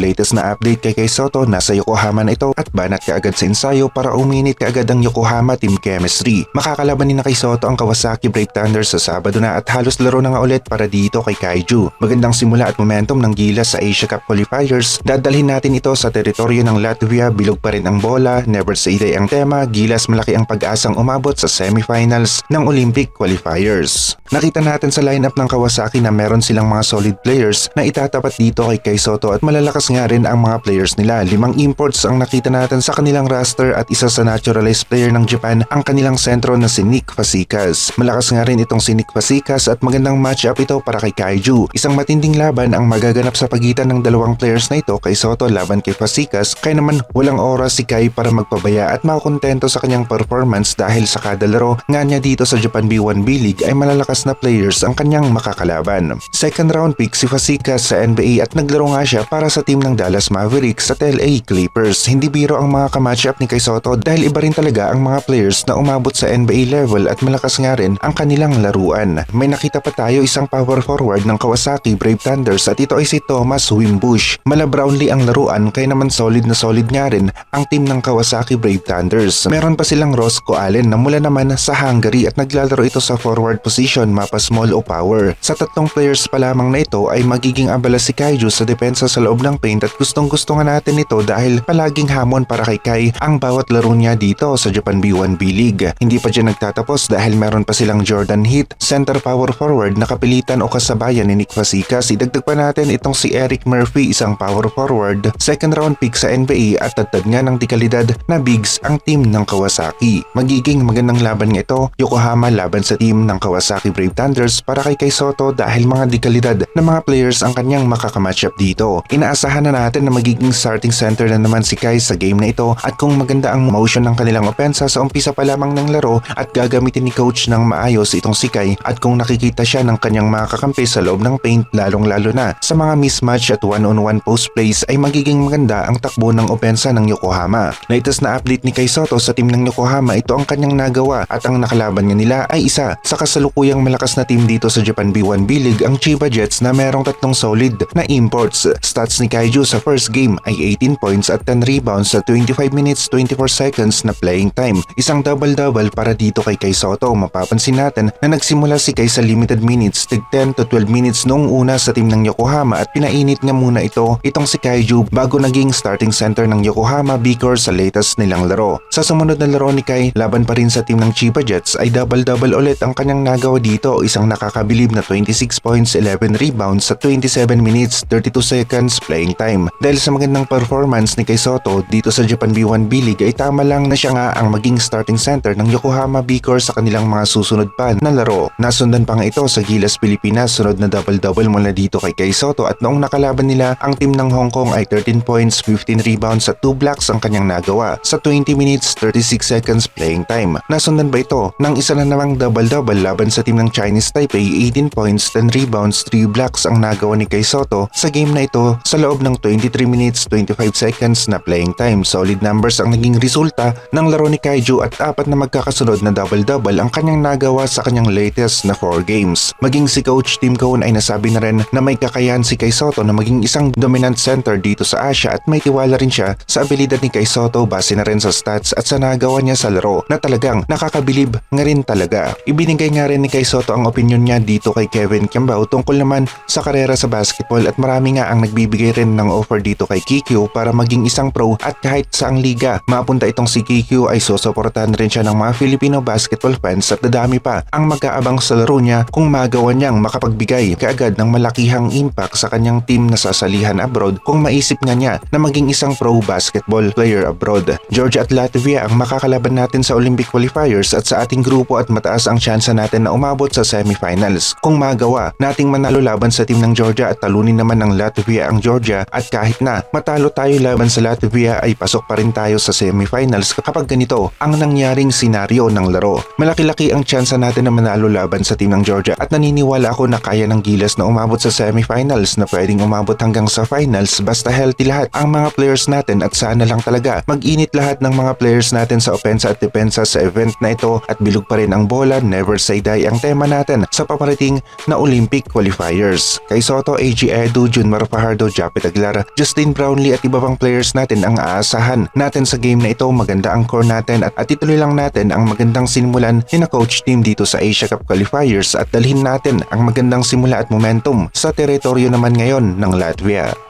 Latest na update kay Kay Soto, nasa Yokohama na ito at banat ka agad sa ensayo para uminit ka agad ang Yokohama team chemistry. Makakalaban ni na kay Soto ang Kawasaki Brave Thunder sa Sabado na at halos laro na nga ulit para dito kay Kaiju. Magandang simula at momentum ng Gilas sa Asia Cup qualifiers. Dadalhin natin ito sa teritoryo ng Latvia, bilog pa rin ang bola, never say die ang tema, Gilas malaki ang pag-asang umabot sa semifinals ng Olympic qualifiers. Nakita natin sa lineup ng Kawasaki na meron silang mga solid players na itatapat dito kay Kay Soto at malalakas nga rin ang mga players nila. Limang imports ang nakita natin sa kanilang roster at isa sa naturalized player ng Japan ang kanilang sentro na si Nick Fasikas. Malakas nga rin itong si Nick Fasikas at magandang matchup ito para kay Kaiju. Isang matinding laban ang magaganap sa pagitan ng dalawang players na ito kay Soto laban kay Fasikas kaya naman walang oras si Kai para magpabaya at makakontento sa kanyang performance dahil sa kada laro nga niya dito sa Japan B1 B-League ay malalakas na players ang kanyang makakalaban. Second round pick si Fasikas sa NBA at naglaro nga siya para sa team ng Dallas Mavericks at LA Clippers. Hindi biro ang mga kamatchup ni Kai Soto dahil iba rin talaga ang mga players na umabot sa NBA level at malakas nga rin ang kanilang laruan. May nakita pa tayo isang power forward ng Kawasaki Brave Thunders at ito ay si Thomas Wimbush. Mala Brownlee ang laruan kaya naman solid na solid nga rin ang team ng Kawasaki Brave Thunders. Meron pa silang Roscoe Allen na mula naman sa Hungary at naglalaro ito sa forward position mapa small o power. Sa tatlong players pa lamang na ito ay magiging abala si Kaiju sa depensa sa loob ng paint at gustong gusto nga natin ito dahil palaging hamon para kay Kai ang bawat laro niya dito sa Japan B1 B-League. Hindi pa dyan nagtatapos dahil meron pa silang Jordan Heat, center power forward na kapilitan o kasabayan ni Nick Fasikas. Idagdag pa natin itong si Eric Murphy, isang power forward, second round pick sa NBA at tatad nga ng dekalidad na bigs ang team ng Kawasaki. Magiging magandang laban nga ito, Yokohama laban sa team ng Kawasaki Brave Thunders para kay Kai Soto dahil mga dekalidad na mga players ang kanyang makakamatchup dito. Inaasahan na natin na magiging starting center na naman si Kai sa game na ito at kung maganda ang motion ng kanilang opensa sa umpisa pa lamang ng laro at gagamitin ni coach ng maayos itong si Kai at kung nakikita siya ng kanyang mga kakampi sa loob ng paint lalong lalo na sa mga mismatch at one-on-one post plays ay magiging maganda ang takbo ng opensa ng Yokohama. Latest na update ni Kai Soto sa team ng Yokohama ito ang kanyang nagawa at ang nakalaban niya nila ay isa sa kasalukuyang malakas na team dito sa Japan B1 B-League ang Chiba Jets na merong tatlong solid na imports. Stats ni Kaiju sa first game ay 18 points at 10 rebounds sa 25 minutes 24 seconds na playing time. Isang double-double para dito kay Kai Soto. Mapapansin natin na nagsimula si Kai sa limited minutes tig 10 to 12 minutes noong una sa team ng Yokohama at pinainit nga muna ito itong si Kaiju bago naging starting center ng Yokohama Beaker sa latest nilang laro. Sa sumunod na laro ni Kai, laban pa rin sa team ng Chiba Jets ay double-double ulit ang kanyang nagawa dito isang nakakabilib na 26 points 11 rebounds sa 27 minutes 32 seconds playing time. Dahil sa magandang performance ni Kai Soto dito sa Japan B1 B-League ay tama lang na siya nga ang maging starting center ng Yokohama Beaker sa kanilang mga susunod pa na laro. Nasundan pa nga ito sa Gilas Pilipinas sunod na double-double mula dito kay Kai Soto at noong nakalaban nila ang team ng Hong Kong ay 13 points 15 rebounds at 2 blocks ang kanyang nagawa sa 20 minutes 36 seconds playing time. Nasundan ba ito ng isa na namang double-double laban sa team ng Chinese Taipei 18 points 10 rebounds 3 blocks ang nagawa ni Kai Soto sa game na ito sa loob ng 23 minutes 25 seconds na playing time. Solid numbers ang naging resulta ng laro ni Kaiju at apat na magkakasunod na double-double ang kanyang nagawa sa kanyang latest na 4 games. Maging si Coach Tim Cohn ay nasabi na rin na may kakayahan si Kai Soto na maging isang dominant center dito sa Asia at may tiwala rin siya sa abilidad ni Kai Soto base na rin sa stats at sa nagawa niya sa laro na talagang nakakabilib nga rin talaga. Ibinigay nga rin ni Kai Soto ang opinion niya dito kay Kevin Kiambao tungkol naman sa karera sa basketball at marami nga ang nagbibigay rin ng offer dito kay Kikyo para maging isang pro at kahit saang liga. Mapunta itong si Kikyo ay susuportahan rin siya ng mga Filipino basketball fans at dadami pa ang mag-aabang sa laro niya kung magawa niyang makapagbigay kaagad ng malakihang impact sa kanyang team na sasalihan abroad kung maisip nga niya na maging isang pro basketball player abroad. Georgia at Latvia ang makakalaban natin sa Olympic qualifiers at sa ating grupo at mataas ang tsansa natin na umabot sa semifinals. Kung magawa nating manalo laban sa team ng Georgia at talunin naman ng Latvia ang Georgia at kahit na matalo tayo laban sa Latvia ay pasok pa rin tayo sa semifinals kapag ganito ang nangyaring senaryo ng laro. Malaki-laki ang tsansa natin na manalo laban sa team ng Georgia at naniniwala ako na kaya ng Gilas na umabot sa semifinals na pwedeng umabot hanggang sa finals basta healthy lahat ang mga players natin at sana lang talaga mag-init lahat ng mga players natin sa opensa at depensa sa event na ito at bilog pa rin ang bola, never say die ang tema natin sa paparating na Olympic qualifiers. Kay Soto, AG Edu, Junmar Fajardo, Japet Aguilar, Justin Brownlee at iba pang players natin ang aasahan natin sa game na ito. Maganda ang core natin at, at ituloy lang natin ang magandang sinimulan ni na coach team dito sa Asia Cup qualifiers at dalhin natin ang magandang simula at momentum sa teritoryo naman ngayon ng Latvia.